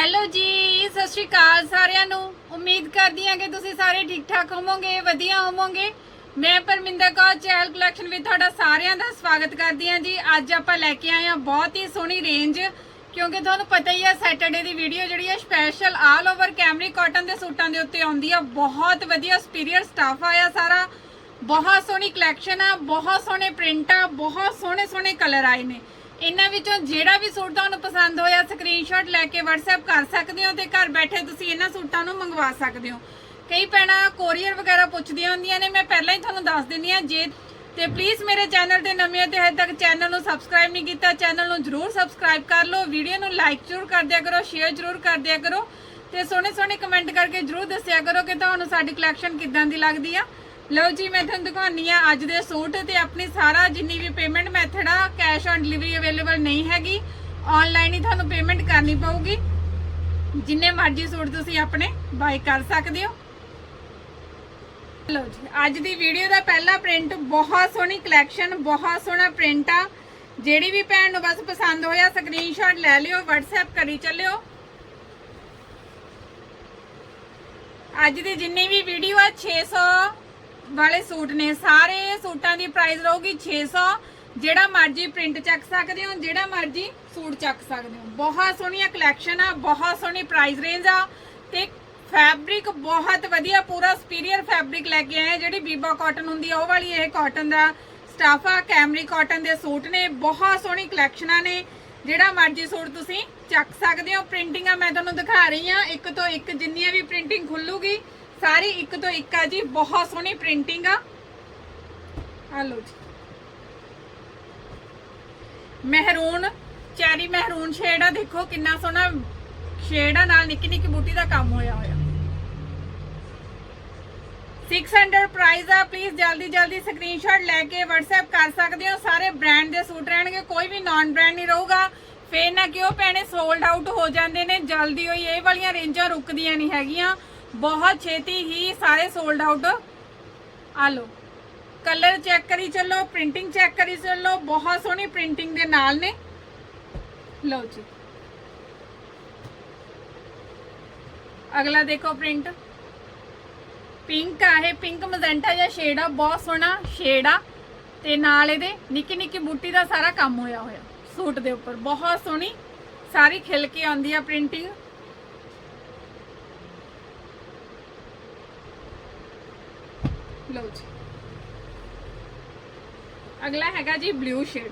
Hello ਜੀ, ਸਤਿ ਸ਼੍ਰੀ ਅਕਾਲ ਸਾਰਿਆਂ ਨੂੰ। ਉਮੀਦ ਕਰਦੀ ਹਾਂ ਕਿ ਤੁਸੀਂ ਸਾਰੇ ਠੀਕ ਠਾਕ ਹੋਵੋਗੇ, ਵਧੀਆ ਹੋਵੋਗੇ। ਮੈਂ ਪਰਮਿੰਦਰ ਕੌਰ, ਚੈਲ ਕਲੈਕਸ਼ਨ ਵਿੱਚ ਤੁਹਾਡਾ ਸਾਰਿਆਂ ਦਾ ਸਵਾਗਤ ਕਰਦੀ ਹਾਂ ਜੀ। ਅੱਜ ਆਪਾਂ ਲੈ ਕੇ ਆਏ ਹਾਂ ਬਹੁਤ ਹੀ ਸੋਹਣੀ ਰੇਂਜ ਕਿਉਂਕਿ ਤੁਹਾਨੂੰ ਪਤਾ ਹੀ ਹੈ ਸੈਟਰਡੇ ਦੀ ਵੀਡੀਓ ਜਿਹੜੀ ਹੈ special all over cambric cotton ਦੇ ਸੂਟਾਂ ਦੇ ਉੱਤੇ ਆਉਂਦੀ ਆ। ਬਹੁਤ ਵਧੀਆ ਸੁਪੀਰੀਅਰ ਸਟਾਫ ਆਇਆ ਸਾਰਾ। ਬਹੁਤ ਸੋਹਣੀ ਕਲੈਕਸ਼ਨ ਆ, ਬਹੁਤ ਸੋਹਣੇ ਪ੍ਰਿੰਟ ਆ, ਬਹੁਤ ਸੋਹਣੇ ਸੋਹਣੇ ਕਲਰ ਆਏ ਨੇ। ਇਹਨਾਂ ਵਿੱਚੋਂ ਜਿਹੜਾ ਵੀ ਸੂਟ ਤੁਹਾਨੂੰ ਪਸੰਦ ਹੋਇਆ ਸਕਰੀਨਸ਼ਾਟ ਲੈ ਕੇ WhatsApp ਕਰ ਸਕਦੇ ਹੋ ਤੇ ਘਰ ਬੈਠੇ ਤੁਸੀਂ ਇਹਨਾਂ ਸੂਟਾਂ ਨੂੰ ਮੰਗਵਾ ਸਕਦੇ ਹੋ। ਕਈ ਭੈਣਾਂ ਕੋਰੀਅਰ ਵਗੈਰਾ ਪੁੱਛਦੀਆਂ ਹੁੰਦੀਆਂ ਨੇ, ਮੈਂ ਪਹਿਲਾਂ ਹੀ ਤੁਹਾਨੂੰ ਦੱਸ ਦਿੰਦੀ ਆ ਜੇ ਤੇ ਪਲੀਜ਼ ਮੇਰੇ ਚੈਨਲ ਤੇ ਨਵੇਂ ਹੋ ਤੇ ਹਜੇ ਤੱਕ ਚੈਨਲ ਨੂੰ ਸਬਸਕ੍ਰਾਈਬ ਨਹੀਂ ਕੀਤਾ ਚੈਨਲ ਨੂੰ ਜਰੂਰ ਸਬਸਕ੍ਰਾਈਬ ਕਰ ਲਓ ਵੀਡੀਓ ਨੂੰ ਲਾਈਕ ਜਰੂਰ ਕਰ ਦਿਆ ਕਰੋ ਸ਼ੇਅਰ ਜਰੂਰ ਕਰ ਦਿਆ ਕਰੋ ਤੇ ਸੋਹਣੇ ਸੋਹਣੇ ਕਮੈਂਟ ਕਰਕੇ ਜਰੂਰ ਦੱਸਿਆ ਕਰੋ ਕਿ ਤੁਹਾਨੂੰ ਸਾਡੀ ਕਲੈਕਸ਼ਨ ਕਿੱਦਾਂ ਦੀ ਲੱਗਦੀ ਆ। ਲਓ ਜੀ, ਮੈਂ ਤੁਹਾਨੂੰ ਦਿਖਾਉਣੀ ਆ ਅੱਜ ਦੇ ਸੂਟ ਤੇ ਆਪਣੀ ਸਾਰਾ ਜਿੰਨੀ ਵੀ ਪੇਮੈਂਟ ਮੈਥਡ ਆ ਕੈਸ਼ ਔਨ ਡਿਲੀਵਰੀ ਅਵੇਲੇਬਲ ਨਹੀਂ ਹੈਗੀ। ਆਨਲਾਈਨ ਹੀ ਤੁਹਾਨੂੰ ਪੇਮੈਂਟ ਕਰਨੀ ਪਊਗੀ। ਜਿੰਨੇ ਮਰਜ਼ੀ ਸੂਟ ਤੁਸੀਂ ਆਪਣੇ ਬਾਈ ਕਰ ਸਕਦੇ ਹੋ। ਲਓ ਜੀ, ਅੱਜ ਦੀ ਵੀਡੀਓ ਦਾ ਪਹਿਲਾ ਪ੍ਰਿੰਟ ਬਹੁਤ ਸੋਹਣੀ ਕਲੈਕਸ਼ਨ ਬਹੁਤ ਸੋਹਣਾ ਪ੍ਰਿੰਟ ਆ। ਜਿਹੜੀ ਵੀ ਭੈਣ ਨੂੰ ਬਸ ਪਸੰਦ ਹੋਇਆ ਸਕਰੀਨਸ਼ਾਟ ਲੈ ਲਿਓ, WhatsApp ਕਰੀ ਚੱਲਿਓ। ਅੱਜ ਦੀ ਜਿੰਨੀ ਵੀ ਵੀਡੀਓ ਆ 600 ਵਾਲੇ ਸੂਟ ਨੇ। ਸਾਰੇ ਸੂਟਾਂ ਦੀ ਪ੍ਰਾਈਸ ਰਹੂਗੀ 600 ਜਿਹੜਾ ਮਰਜ਼ੀ ਪ੍ਰਿੰਟ ਚੱਕ ਸਕਦੇ ਹੋ, ਜਿਹੜਾ ਮਰਜ਼ੀ ਸੂਟ ਚੱਕ ਸਕਦੇ ਹੋ। ਬਹੁਤ ਸੋਹਣੀਆਂ ਕਲੈਕਸ਼ਨ ਆ, ਬਹੁਤ ਸੋਹਣੀ ਪ੍ਰਾਈਸ ਰੇਂਜ ਆ ਤੇ ਫੈਬਰਿਕ ਬਹੁਤ ਵਧੀਆ, ਪੂਰਾ ਸੁਪੀਰੀਅਰ ਫੈਬਰਿਕ ਲੈ ਕੇ ਆਏ ਜਿਹੜੀ ਬੀਬਾ ਕਾਟਨ ਹੁੰਦੀ ਆ, ਉਹ ਵਾਲੀ ਇਹ ਕਾਟਨ ਦਾ ਸਟਾਫ ਆ ਕੈਮਰੀ ਕਾਟਨ ਦੇ ਸੂਟ ਨੇ। ਬਹੁਤ ਸੋਹਣੀ ਕਲੈਕਸ਼ਨਾਂ ਨੇ। ਜਿਹੜਾ ਮਰਜ਼ੀ ਸੂਟ ਤੁਸੀਂ ਚੱਕ ਸਕਦੇ ਹੋ। ਪ੍ਰਿੰਟਿੰਗਾਂ ਮੈਂ ਤੁਹਾਨੂੰ ਦਿਖਾ ਰਹੀ ਆ ਇੱਕ ਤੋਂ ਇੱਕ ਜਿੰਨੀਆਂ ਵੀ ਪ੍ਰਿੰਟਿੰਗ ਖੁੱਲੂਗੀ ਸਾਰੀ ਇੱਕ ਤੋਂ ਇੱਕ ਆ ਜੀ, ਬਹੁਤ ਸੋਹਣੀ ਪ੍ਰਿੰਟਿੰਗ ਆ। ਆ ਲਓ ਜੀ। ਮਹਿਰੂਨ, ਚੈਰੀ ਮਹਿਰੂਨ ਸ਼ੇਡ ਆ, ਦੇਖੋ ਕਿੰਨਾ ਸੋਹਣਾ ਸ਼ੇਡ ਆ, ਨਾਲ ਨਿੱਕੀ ਨਿੱਕੀ ਬੂਟੀ ਦਾ ਕੰਮ ਹੋਇਆ ਹੋਇਆ। 600 ਪ੍ਰਾਈਸ ਆ ਪਲੀਜ਼ ਜਲਦੀ ਜਲਦੀ ਸਕਰੀਨਸ਼ਾਟ ਲੈ ਕੇ WhatsApp ਕਰ ਸਕਦੇ ਹੋ। ਸਾਰੇ ਬ੍ਰਾਂਡ ਦੇ ਸੂਟ ਰਹਿਣਗੇ, ਕੋਈ ਵੀ ਨਾਨ ਬ੍ਰਾਂਡ ਨਹੀਂ ਰਹੂਗਾ। ਫੇਰ ਨਾ ਕਿਉਂ ਪੈਣੇ ਸੋਲਡ ਆਊਟ ਹੋ ਜਾਂਦੇ ਨੇ, ਜਲਦੀ ਹੋਈ, ਇਹ ਵਾਲੀਆਂ ਰੇਂਜਾਂ ਰੁਕਦੀਆਂ ਨਹੀਂ ਹੈਗੀਆਂ। ਬਹੁਤ ਛੇਤੀ ਹੀ ਸਾਰੇ ਸੋਲਡ ਆਊਟ ਆ ਲਓ। ਕਲਰ ਚੈੱਕ ਕਰੀ ਚੱਲੋ ਪ੍ਰਿੰਟਿੰਗ ਚੈੱਕ ਕਰੀ ਚੱਲੋ, ਬਹੁਤ ਸੋਹਣੀ ਪ੍ਰਿੰਟਿੰਗ ਦੇ ਨਾਲ ਨੇ। ਲਓ ਜੀ। ਅਗਲਾ ਦੇਖੋ ਪ੍ਰਿੰਟ ਪਿੰਕ ਆ ਇਹ ਪਿੰਕ ਮਜ਼ੈਂਟਾ ਜਿਹਾ ਸ਼ੇਡ ਆ, ਬਹੁਤ ਸੋਹਣਾ ਸ਼ੇਡ ਆ। ਤੇ ਨਾਲ ਇਹਦੇ ਨਿੱਕੀ ਨਿੱਕੀ ਬੂਟੀ ਦਾ ਸਾਰਾ ਕੰਮ ਹੋਇਆ ਹੋਇਆ, ਸੂਟ ਦੇ ਉੱਪਰ। ਬਹੁਤ ਸੋਹਣੀ, ਸਾਰੀ ਖਿਲ ਕੇ ਆਉਂਦੀ ਆ ਪ੍ਰਿੰਟਿੰਗ ਲਓ ਜੀ। ਅਗਲਾ ਹੈਗਾ ਜੀ ਬਲੂ ਸ਼ੇਡ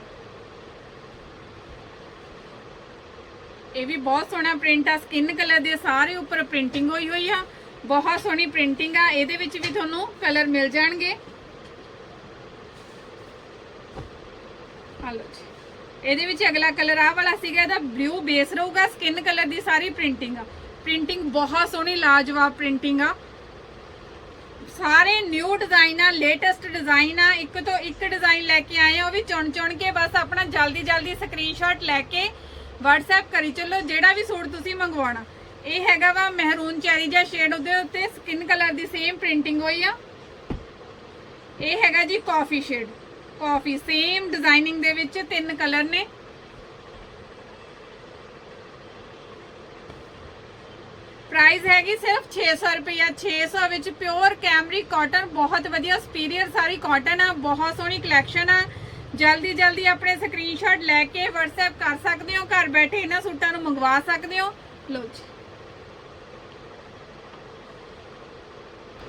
ਇਹ ਵੀ ਬਹੁਤ ਸੋਹਣਾ ਪ੍ਰਿੰਟ ਆ ਸਕਿਨ ਕਲਰ ਦੇ ਸਾਰੇ ਉੱਪਰ ਪ੍ਰਿੰਟਿੰਗ ਹੋਈ ਹੋਈ ਆ। ਬਹੁਤ ਸੋਹਣੀ ਪ੍ਰਿੰਟਿੰਗ ਆ, ਇਹਦੇ ਵਿੱਚ ਵੀ ਤੁਹਾਨੂੰ ਕਲਰ ਮਿਲ ਜਾਣਗੇ। ਆ ਲਓ ਜੀ। ਇਹਦੇ ਵਿੱਚ ਅਗਲਾ ਕਲਰ ਆ ਵਾਲਾ ਸੀਗਾ, ਇਹਦਾ ਬਲੂ ਬੇਸ ਰਹੂਗਾ ਸਕਿਨ ਕਲਰ ਦੀ ਸਾਰੀ ਪ੍ਰਿੰਟਿੰਗ ਆ। ਪ੍ਰਿੰਟਿੰਗ ਬਹੁਤ ਸੋਹਣੀ, ਲਾਜਵਾਬ ਪ੍ਰਿੰਟਿੰਗ ਆ। ਸਾਰੇ ਨਿਊ ਡਿਜ਼ਾਈਨ ਆ ਲੇਟੈਸਟ ਡਿਜ਼ਾਈਨ ਆ, ਇੱਕ ਤੋਂ ਇੱਕ ਡਿਜ਼ਾਈਨ ਲੈ ਕੇ ਆਏ ਆ, ਉਹ ਵੀ ਚੁਣ ਚੁਣ ਕੇ ਬਸ ਆਪਣਾ ਜਲਦੀ ਜਲਦੀ ਸਕਰੀਨਸ਼ਾਟ ਲੈ ਕੇ WhatsApp ਕਰੀ ਚੱਲੋ, ਜਿਹੜਾ ਵੀ ਸੂਟ ਤੁਸੀਂ ਮੰਗਵਾਉਣਾ। ਇਹ ਹੈਗਾ ਵਾ ਮਹਿਰੂਨ ਚੈਰੀ ਜਿਹਾ ਸ਼ੇਡ ਉਹਦੇ ਉੱਤੇ ਸਕਿਨ ਕਲਰ ਦੀ ਸੇਮ ਪ੍ਰਿੰਟਿੰਗ ਹੋਈ ਆ। ਇਹ ਹੈਗਾ ਜੀ ਕਾਫੀ ਸ਼ੇਡ ਕਾਫੀ ਸੇਮ ਡਿਜ਼ਾਈਨਿੰਗ ਦੇ ਵਿੱਚ ਤਿੰਨ ਕਲਰ ਨੇ। ਪ੍ਰਾਈਸ ਹੈਗੀ ਸਿਰਫ 600 ਰੁਪਇਆ 600 ਵਿੱਚ ਪਿਓਰ ਕੈਮਰੀ ਕਾਟਨ ਬਹੁਤ ਵਧੀਆ ਸੁਪੀਰੀਅਰ ਸਾਰੀ ਕਾਟਨ ਆ, ਬਹੁਤ ਸੋਹਣੀ ਕਲੈਕਸ਼ਨ ਆ। ਜਲਦੀ ਜਲਦੀ ਆਪਣੇ ਸਕਰੀਨਸ਼ਾਟ ਲੈ ਕੇ WhatsApp ਕਰ ਸਕਦੇ ਹੋ, ਘਰ ਬੈਠੇ ਇਹਨਾਂ ਸੂਟਾਂ ਨੂੰ ਮੰਗਵਾ ਸਕਦੇ ਹੋ। ਲਓ ਜੀ।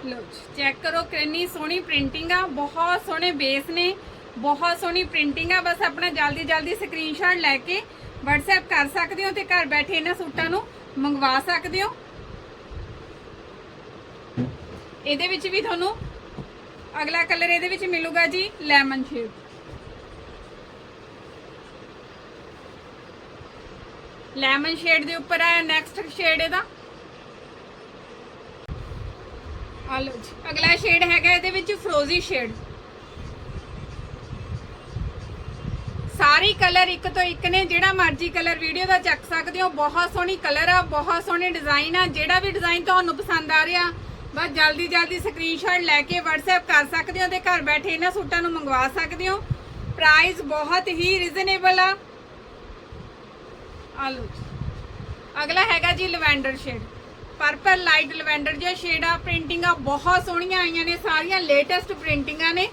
ਲਓ ਜੀ ਚੈੱਕ ਕਰੋ ਕਿੰਨੀ ਸੋਹਣੀ ਪ੍ਰਿੰਟਿੰਗ ਆ, ਬਹੁਤ ਸੋਹਣੇ ਬੇਸ ਨੇ, ਬਹੁਤ ਸੋਹਣੀ ਪ੍ਰਿੰਟਿੰਗ ਆ, ਬਸ ਆਪਣਾ ਜਲਦੀ ਜਲਦੀ ਸਕਰੀਨਸ਼ਾਟ ਲੈ ਕੇ WhatsApp ਕਰ ਸਕਦੇ ਹੋ ਤੇ ਘਰ ਬੈਠੇ ਇਹਨਾਂ ਸੂਟਾਂ ਨੂੰ ਮੰਗਵਾ ਸਕਦੇ ਹੋ। ਇਹਦੇ ਵਿੱਚ ਵੀ ਤੁਹਾਨੂੰ ਅਗਲਾ ਕਲਰ ਇਹਦੇ ਵਿੱਚ ਮਿਲੂਗਾ ਜੀ ਲੈਮਨ ਸ਼ੇਡ ਲੈਮਨ ਸ਼ੇਡ ਦੇ ਉੱਪਰ ਆਇਆ ਨੈਕਸਟ ਸ਼ੇਡ ਇਹਦਾ। ਆ ਲਓ ਜੀ, ਅਗਲਾ ਸ਼ੇਡ ਹੈਗਾ ਇਹਦੇ ਵਿੱਚ ਫਰੋਜ਼ੀ ਸ਼ੇਡ ਸਾਰੇ ਕਲਰ ਇੱਕ ਤੋਂ ਇੱਕ ਨੇ, ਜਿਹੜਾ ਮਰਜ਼ੀ ਕਲਰ ਵੀਡੀਓ ਦਾ ਚੱਕ ਸਕਦੇ ਹੋ। ਬਹੁਤ ਸੋਹਣੀ ਕਲਰ ਆ, ਬਹੁਤ ਸੋਹਣੇ ਡਿਜ਼ਾਈਨ ਆ। ਜਿਹੜਾ ਵੀ ਡਿਜ਼ਾਈਨ ਤੁਹਾਨੂੰ ਪਸੰਦ ਆ ਰਿਹਾ ਬਸ ਜਲਦੀ ਜਲਦੀ ਸਕਰੀਨਸ਼ਾਟ ਲੈ ਕੇ WhatsApp ਕਰ ਸਕਦੇ ਹੋ ਤੇ ਘਰ ਬੈਠੇ ਇਹਨਾਂ ਸੂਟਾਂ ਨੂੰ ਮੰਗਵਾ ਸਕਦੇ ਹੋ। ਪ੍ਰਾਈਸ ਬਹੁਤ ਹੀ ਰੀਜ਼ਨੇਬਲ ਆ। ਆ ਲਓ ਜੀ। ਅਗਲਾ ਹੈਗਾ ਜੀ lavender shade purple light lavender ਜਿਹਾ ਸ਼ੇਡ ਆ। ਪ੍ਰਿੰਟਿੰਗਾਂ ਬਹੁਤ ਸੋਹਣੀਆਂ ਆਈਆਂ ਨੇ, ਸਾਰੀਆਂ ਲੇਟੈਸਟ ਪ੍ਰਿੰਟਿੰਗਾਂ ਨੇ।